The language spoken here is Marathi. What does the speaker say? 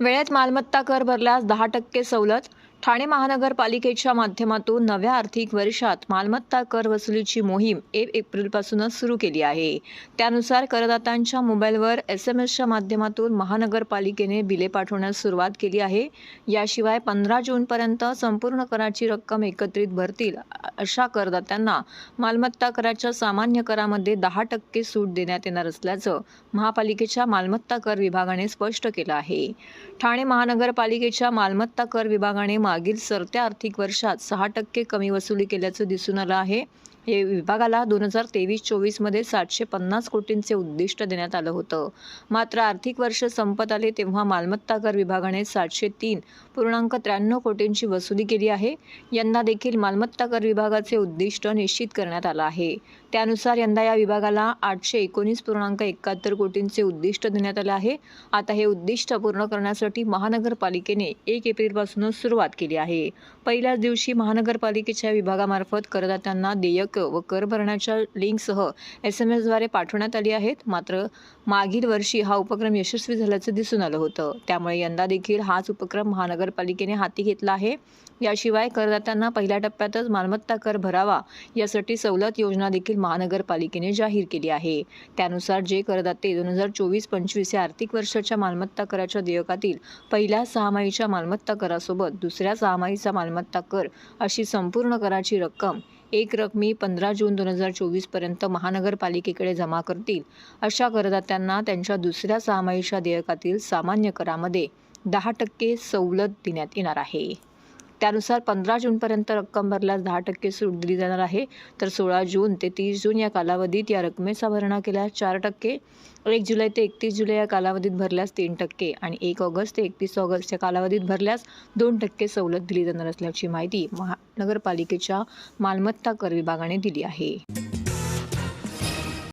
वेळेत मालमत्ता कर भरल्यास दहा टक्के सवलत ठाणे महानगरपालिकेच्या माध्यमातून नव्या आर्थिक वर्षात मालमत्ता कर वसुलीची मोहीम एक एप्रिलपासूनच सुरू केली आहे. त्यानुसार करदात्यांच्या मोबाईलवर एस एम एसच्या माध्यमातून महानगरपालिकेने बिले पाठवण्यास सुरुवात केली आहे. याशिवाय पंधरा जूनपर्यंत संपूर्ण कराची रक्कम एकत्रित भरतील अशा करदात्यांना मालमत्ता कराच्या सामान्य करामध्ये दहा टक्के सूट देण्यात येणार असल्याचं महापालिकेच्या मालमत्ता कर विभागाने स्पष्ट केलं आहे. ठाणे महानगरपालिकेच्या मालमत्ता कर विभागाने मागील सरत्या आर्थिक वर्षात सहा टक्के कमी वसुली केल्याचं दिसून आलं आहे. हे विभागाला दोन हजार तेवीस चोवीसमध्ये सातशे पन्नास कोटींचे उद्दिष्ट देण्यात आलं होतं. मात्र आर्थिक वर्ष संपत आले तेव्हा मालमत्ता कर विभागाने सातशे तीन पूर्णांक त्र्याण्णव कोटींची वसुली केली आहे. यंदा देखील मालमत्ता कर विभागाचे उद्दिष्ट निश्चित करण्यात आलं आहे. त्यानुसार यंदा या विभागाला आठशे एकोणीस पूर्णांक एकाहत्तर कोटींचे उद्दिष्ट देण्यात आले आहे. आता हे उद्दिष्ट पूर्ण करण्यासाठी महानगरपालिकेने एक एप्रिलपासूनच सुरुवात केली आहे. पहिल्याच दिवशी महानगरपालिकेच्या विभागामार्फत करदात्यांना देयक व कर भरण्याच्या लिंकसह एस एम एसद्वारे पाठवण्यात आली आहेत. मात्र मागील वर्षी हा उपक्रम यशस्वी झाल्याचं दिसून आलं होतं. त्यामुळे यंदा देखील हाच उपक्रम महानगरपालिकेने हाती घेतला आहे. याशिवाय करदात्यांना पहिल्या टप्प्यातच मालमत्ता कर भरावा यासाठी सवलत योजना देखील महानगरपालिकेने जाहीर केली आहे. त्यानुसार जे करदाते दोन हजार चोवीस पंचवीस या आर्थिक वर्षाच्या मालमत्ता कराच्या देयकातील पहिल्या सहामाहीच्या मालमत्ता करासोबत दुसऱ्या सहामाहीचा मालमत्ता कर अशी संपूर्ण कराची रक्कम एक रकमी पंधरा जून दोन हजार चोवीसपर्यंत महानगरपालिकेकडे जमा करतील. अशा करदात्यांना त्यांच्या दुसऱ्या सहामाहीच्या देयकातील सामान्य करामध्ये दहा टक्के सवलत देण्यात येणार आहे. त्यानुसार पंधरा जूनपर्यंत रक्कम भरल्यास दहा टक्के सूट दिली जाणार आहे. तर सोळा जून ते तीस जून या कालावधीत या रकमेचा भरणा केल्यास चार टक्के. एक जुलै ते एकतीस जुलै या कालावधीत भरल्यास तीन टक्के आणि एक ऑगस्ट ते एकतीस ऑगस्ट या कालावधीत भरल्यास दोन टक्के सवलत दिली जाणार असल्याची माहिती महानगरपालिकेच्या मालमत्ता कर विभागाने दिली आहे.